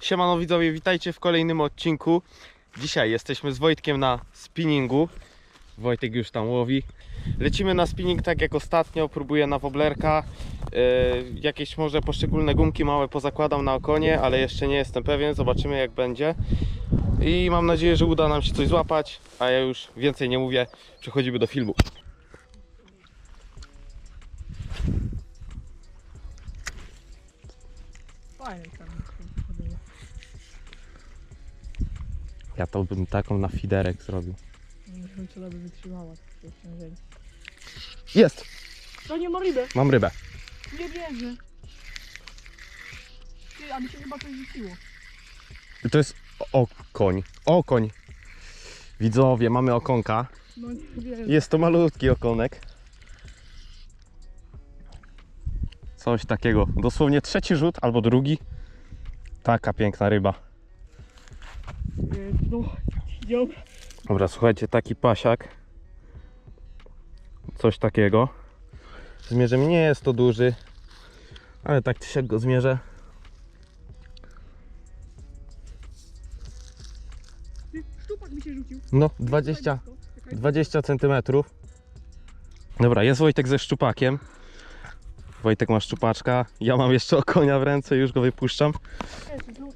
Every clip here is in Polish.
Siemano widzowie, witajcie w kolejnym odcinku. Dzisiaj jesteśmy z Wojtkiem na spinningu. Wojtek już tam łowi. Lecimy na spinning tak jak ostatnio, próbuję na woblerka. Yy, jakieś może poszczególne gumki małe pozakładam na okonie, ale jeszcze nie jestem pewien, zobaczymy jak będzie. I mam nadzieję, że uda nam się coś złapać, a ja już więcej nie mówię, przechodzimy do filmu. Fajnie tam. Ja to bym taką na fiderek zrobił. Nie wiem, czy by wytrzymała takie obciążenie. Jest! To nie ma rybę. Mam rybę. Nie wierzę. Ty, a mi się chyba coś rzuciło. To jest okoń. Okoń. Widzowie, mamy okonka. No nie wierzę. Jest to malutki okonek. Coś takiego. Dosłownie trzeci rzut albo drugi. Taka piękna ryba. No, ją. Dobra, słuchajcie, taki pasiak. Coś takiego. Zmierzymy, nie jest to duży, ale tak czy siak go zmierzę. Szczupak mi się rzucił. No, 20, Tutaj blisko. Czekaj. 20 centymetrów. Dobra, jest Wojtek ze szczupakiem. Wojtek ma szczupaczka. Ja mam jeszcze konia w ręce, już go wypuszczam.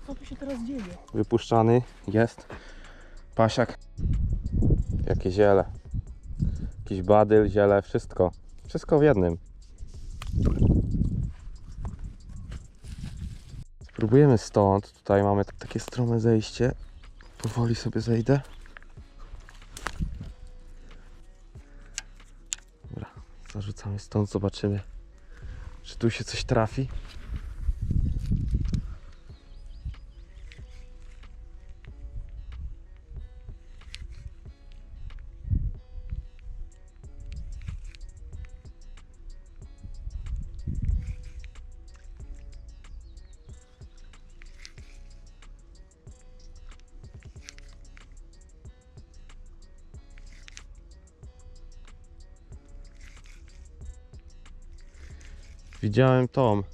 Co tu się teraz dzieje? Wypuszczany jest. Pasiak. Jakie ziele. Jakiś badyl, ziele, wszystko. Wszystko w jednym. Spróbujemy stąd. Tutaj mamy takie strome zejście. Powoli sobie zejdę. Dobra, zarzucamy stąd, zobaczymy, czy tu się coś trafi. Widziałem Tom.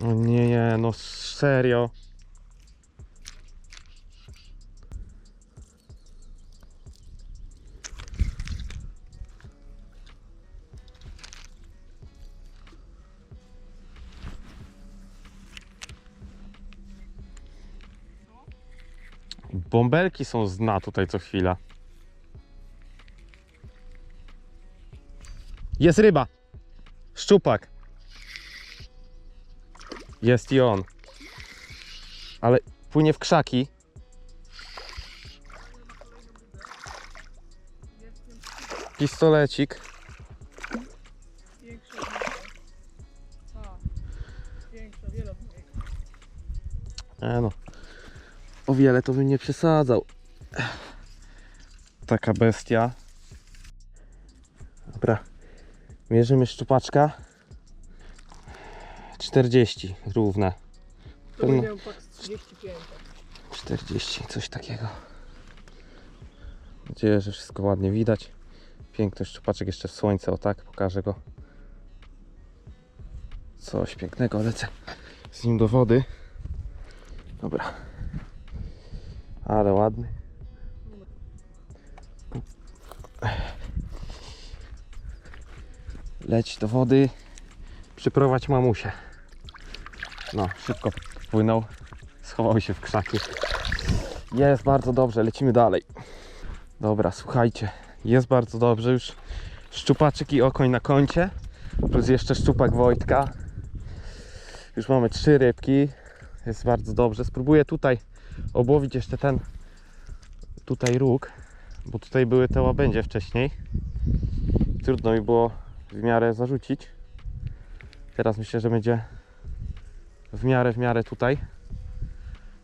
O nie, nie, no serio. Bąbelki są z tutaj co chwila. Jest ryba! Szczupak. Jest i on. Ale płynie w krzaki. Pistolecik. E no. O wiele to bym nie przesadzał. Taka bestia. Dobra. Mierzymy szczupaczka. 40 równe. Pewno. miał tak z 35. 40, coś takiego. Mam nadzieję, że wszystko ładnie widać. Piękny szczupaczek, jeszcze w słońce, o tak, pokażę go. Coś pięknego, lecę z nim do wody. Dobra. Ale ładny. Leć do wody. Przyprowadź mamusię. No, szybko płynął. Schował się w krzaki. Jest bardzo dobrze, lecimy dalej. Dobra, słuchajcie, jest bardzo dobrze. Już szczupaczek i okoń na koncie, plus jeszcze szczupak Wojtka. Już mamy trzy rybki. Jest bardzo dobrze. Spróbuję tutaj obłowić jeszcze ten tutaj róg, bo tutaj były te łabędzie wcześniej. Trudno mi było w miarę zarzucić. Teraz myślę, że będzie w miarę, w miarę tutaj.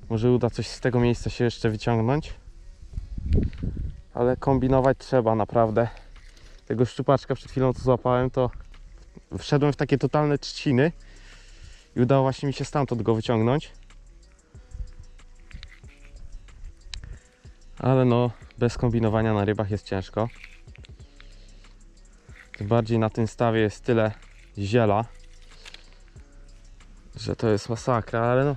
Może uda coś z tego miejsca się jeszcze wyciągnąć. Ale kombinować trzeba naprawdę. Tego szczupaczka przed chwilą co złapałem, to wszedłem w takie totalne trzciny i udało właśnie mi się stamtąd go wyciągnąć. Ale no, bez kombinowania na rybach jest ciężko. Bardziej na tym stawie jest tyle ziela, że to jest masakra, ale no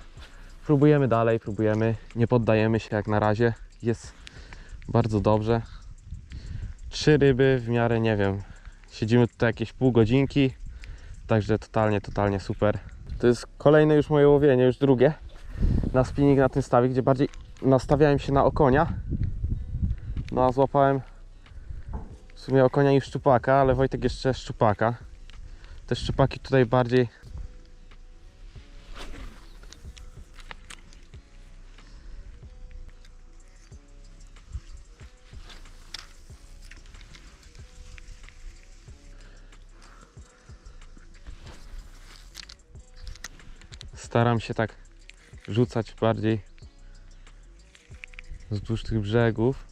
próbujemy dalej, próbujemy, nie poddajemy się jak na razie. Jest bardzo dobrze. Trzy ryby w miarę, nie wiem, siedzimy tutaj jakieś pół godzinki, także totalnie, totalnie super. To jest kolejne już moje łowienie, już drugie na spinning na tym stawie, gdzie bardziej nastawiałem się na okonia. No a złapałem w sumie okonia i szczupaka, ale Wojtek jeszcze szczupaka. Te szczupaki tutaj bardziej staram się tak rzucać bardziej wzdłuż tych brzegów.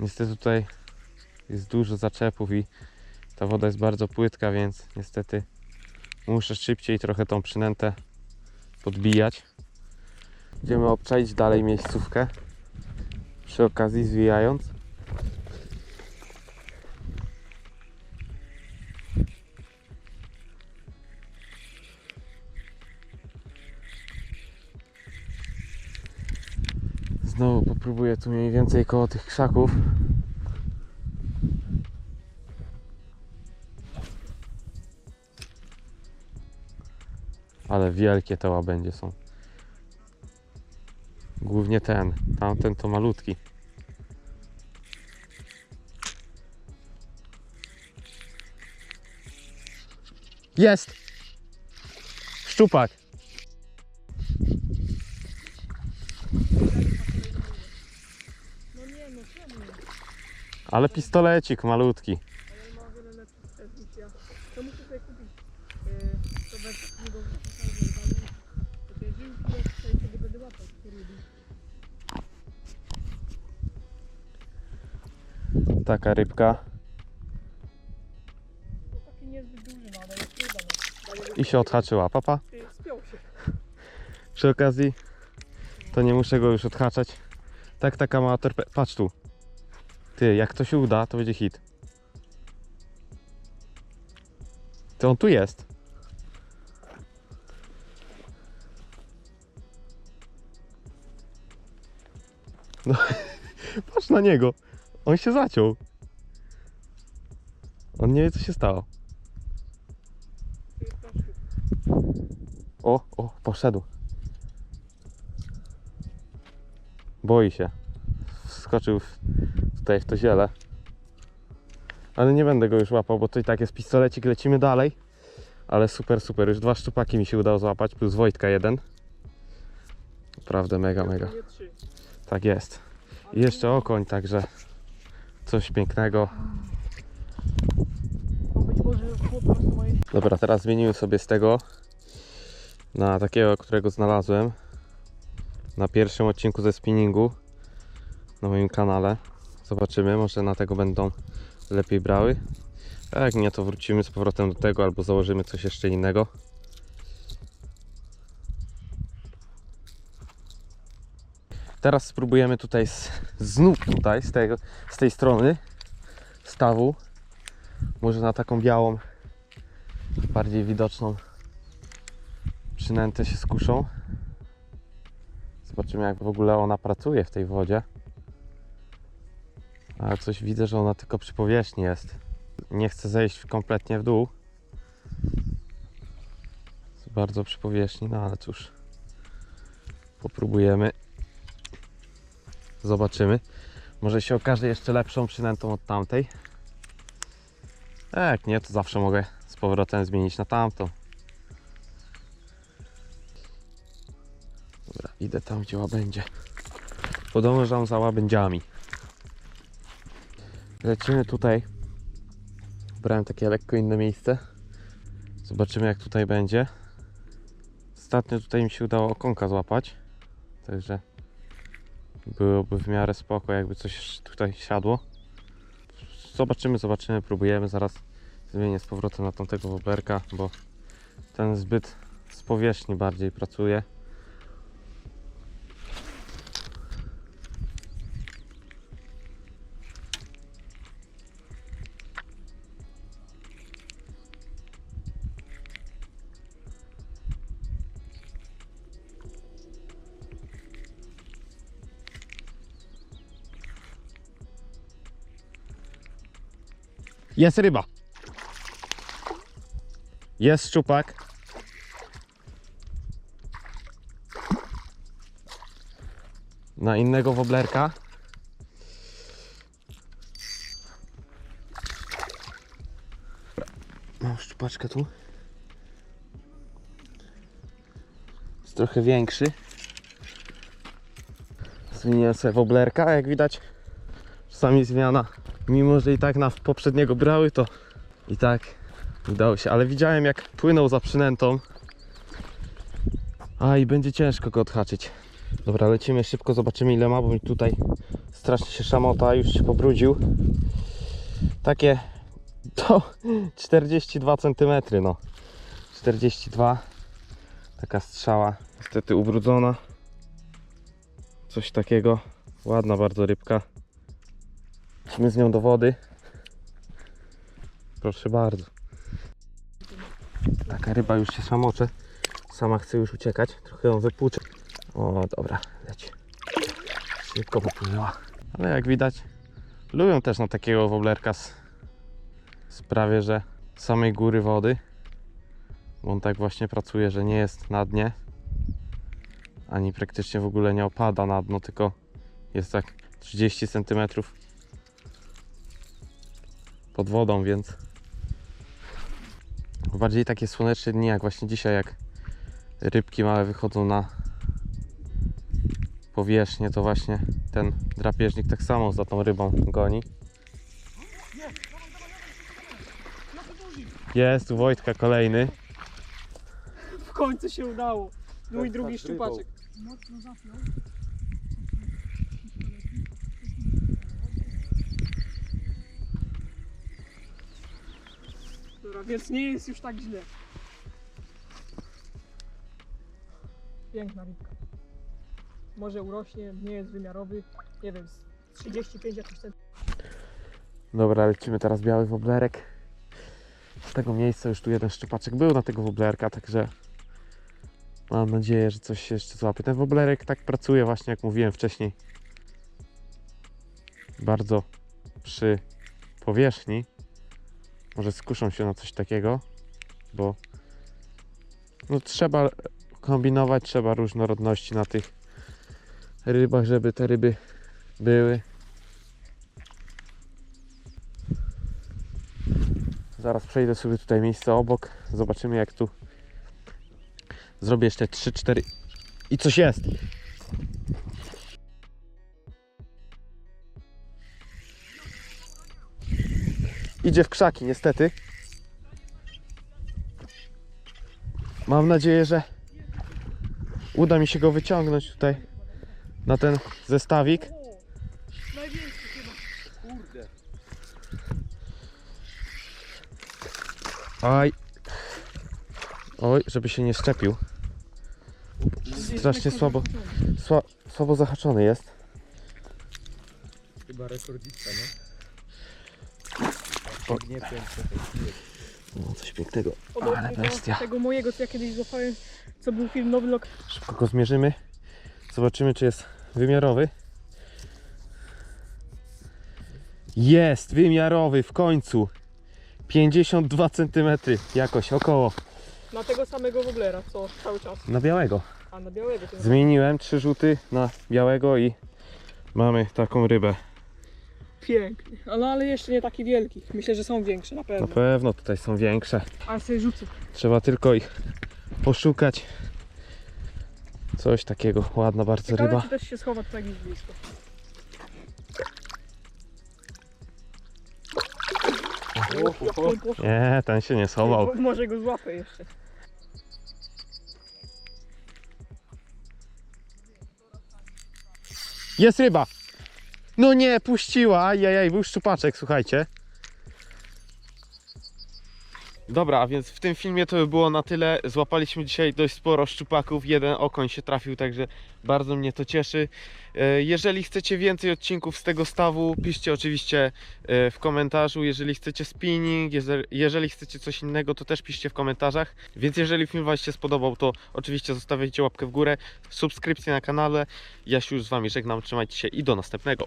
Niestety tutaj jest dużo zaczepów i ta woda jest bardzo płytka, więc niestety muszę szybciej trochę tą przynętę podbijać. Będziemy obczaić dalej miejscówkę. Przy okazji zwijając. Znowu popróbuję tu mniej więcej koło tych krzaków. Wielkie te łabędzie są. Głównie ten. Tamten to malutki. Jest! Szczupak! Ale pistolecik malutki. No. Ale I się odhaczyła. Papa. Ty, spiął się. Przy okazji to nie muszę go już odhaczać. Tak, taka mała torpe... Patrz tu. Ty, jak to się uda, to będzie hit. To on tu jest. No, patrz na niego. On się zaciął. On nie wie, co się stało. O, o, poszedł. Boi się. Wskoczył w, tutaj w to ziele. Ale nie będę go już łapał, bo to i tak jest pistolecik, lecimy dalej. Ale super, super. Już dwa szczupaki mi się udało złapać, plus Wojtka jeden. Naprawdę mega, mega. Tak jest. I jeszcze okoń, także coś pięknego. Dobra, teraz zmienimy sobie z tego na takiego, którego znalazłem na pierwszym odcinku ze spinningu na moim kanale. Zobaczymy, może na tego będą lepiej brały. A jak nie, to wrócimy z powrotem do tego albo założymy coś jeszcze innego. Teraz spróbujemy tutaj z, znów tutaj, z, tego, z tej strony stawu. Może na taką białą bardziej widoczną przynętę się skuszą. Zobaczymy jak w ogóle ona pracuje w tej wodzie. Ale coś widzę, że ona tylko przy powierzchni jest. Nie chcę zejść kompletnie w dół. Jest bardzo przy powierzchni, no ale cóż. Popróbujemy. Zobaczymy. Może się okaże jeszcze lepszą przynętą od tamtej. Jak nie, to zawsze mogę z powrotem zmienić na tamtą. Dobra, idę tam, gdzie łabędzie. Podążam za łabędziami. Lecimy tutaj. Brałem takie lekko inne miejsce. Zobaczymy, jak tutaj będzie. Ostatnio tutaj mi się udało okonka złapać. Także byłoby w miarę spoko, jakby coś tutaj siadło. Zobaczymy, zobaczymy, próbujemy. Zaraz zmienię z powrotem na tamtego woberka, bo ten zbyt z powierzchni bardziej pracuje. Jest ryba. Jest szczupak. Na innego woblerka. Mam szczupaczkę tu. Jest trochę większy. Zmieniłem sobie woblerka, jak widać czasami zmiana. Mimo, że i tak na poprzedniego brały, to i tak udało się. Ale widziałem jak płynął za przynętą. A i będzie ciężko go odhaczyć. Dobra, lecimy szybko, zobaczymy ile ma, bo mi tutaj strasznie się szamota, już się pobrudził. Takie to 42 cm, no. 42. Taka strzała, niestety ubrudzona. Coś takiego. Ładna bardzo rybka. Idźmy z nią do wody. Proszę bardzo. Taka ryba już się szamocze. Sama chce już uciekać. Trochę ją wypłuczę. O, dobra, leci. Szybko popłynęła. Ale jak widać, lubią też na takiego woblerka z, z prawie, że samej góry wody. Bo on tak właśnie pracuje, że nie jest na dnie. Ani praktycznie w ogóle nie opada na dno, tylko jest tak 30 cm pod wodą, więc bardziej takie słoneczne dni jak właśnie dzisiaj, jak rybki małe wychodzą na powierzchnię, to właśnie ten drapieżnik tak samo za tą rybą goni. Jest u Wojtka kolejny. W końcu się udało. Mój Tak, drugi szczupaczek. Mocno zapiął. Dobra, więc nie jest już tak źle. Piękna rybka. Może urośnie, nie jest wymiarowy. Nie wiem, z 35 jakoś ten. Dobra, lecimy teraz biały woblerek. Z tego miejsca już tu jeden szczupaczek był na tego woblerka, także mam nadzieję, że coś się jeszcze złapie. Ten woblerek tak pracuje właśnie, jak mówiłem wcześniej. Bardzo przy powierzchni. Może skuszą się na coś takiego, bo no trzeba kombinować, trzeba różnorodności na tych rybach, żeby te ryby były. Zaraz przejdę sobie tutaj miejsce obok. Zobaczymy jak tu zrobię jeszcze 3-4 i coś jest. Idzie w krzaki niestety. Mam nadzieję, że uda mi się go wyciągnąć tutaj na ten zestawik. Największy chyba. Oj. Oj, żeby się nie szczepił. Strasznie słabo, sła, słabo zahaczony jest. Chyba rekordzista, nie? Piękne. No, coś pięknego. Ale bestia. tego mojego, co ja kiedyś złapałem, co był film Nowy Lok. Szybko go zmierzymy. Zobaczymy, czy jest wymiarowy. Jest wymiarowy w końcu. 52 cm jakoś około Na tego samego woblera, co cały czas. na białego. A na białego Zmieniłem trzy rzuty na białego i mamy taką rybę. Piękny. Ale, ale jeszcze nie taki wielki. Myślę, że są większe na Na pewno. pewno tutaj są większe. Ale sobie rzucę. Trzeba tylko ich poszukać. Coś takiego. Ładna bardzo Ciekawe, ryba. czy też się schowa tutaj gdzieś blisko. Nie, ten się nie schował. Może go złapę jeszcze. Jest ryba! No nie, puściła. Ajajaj, był szczupaczek, słuchajcie. Dobra, a więc w tym filmie to by było na tyle. Złapaliśmy dzisiaj dość sporo szczupaków. Jeden okoń się trafił, także bardzo mnie to cieszy. E, Jeżeli chcecie więcej odcinków z tego stawu, piszcie oczywiście e, w komentarzu. Jeżeli chcecie spinning, jeżeli chcecie coś innego, to też piszcie w komentarzach. Więc jeżeli film Wam się spodobał, to oczywiście zostawiajcie łapkę w górę, subskrypcję na kanale. Ja się już z Wami żegnam, trzymajcie się i do następnego.